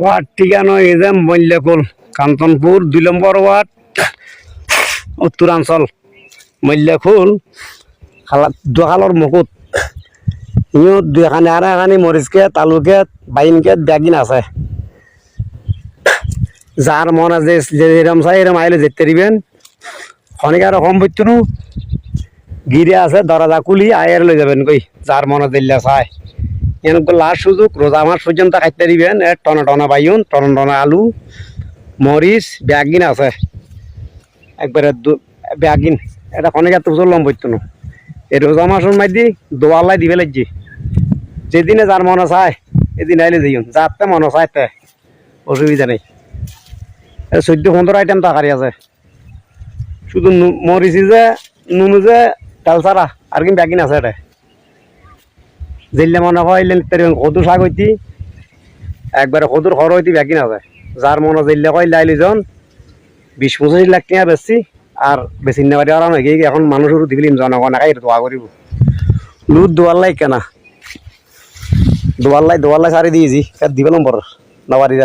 Word ঠিকানো যে মল্যকুল কাঞ্চনপুর, দুই নম্বর word, উত্তরাঞ্চল। মল্যকুল খালা দোকালৰ মুকুট। ইহঁত দুইখানি আৰু এখানি মৰিচকে তালুকে, বাইনকে বেগিন আছে। যার মন আছে, যে এরম চাই এরম আইলে যেতে দিবেন। খনিক আর কম বইতুনো গিরে আছে দরজা কুলি আয়ের লই যাবেন কই যার মনে দিল্লা চাই। লাষ্ট সুযোগ রোজা মাস পর্যন্ত খাইতে দিবেন। টনা টনা বাইন টনা টনা আলু মরিচ বেগিন আছে। একবারে বেগিন এটা খনিক এত চললাম বইতুনো এই রোজা মাসের মধ্যে দোয়ালাই দিবে লাগছে যেদিনে যার মনে চায়, এদিন আইলে যাইন যাতে মনে চায় তে। অসুবিধা নেই। চোদ্দ পনেরো আইটেম তাকারি আছে। শুধু নু- মরিচি যে, নুনু যে ডাল ছাড়া আর কি ব্যাগিন আছে এটা যেলে মনে হয় কদু শাক হইতি, একবারে সদুর খর হইতি ব্যাগিন আছে যার মনে যেলে কয় লাইলি জন বিশ পঁচিশ লাখ টাকা বেচছি, আর বেশি নেবারি আর নাকি এখন মানুষের দিবিলিম জনগণ একাই দোয়া করিব। লুট দোয়াল্লাই কেনা। দোয়াল্লাই দোয়াল্লাই সারি দিয়েছি দিবেলাম নম্বর নবারির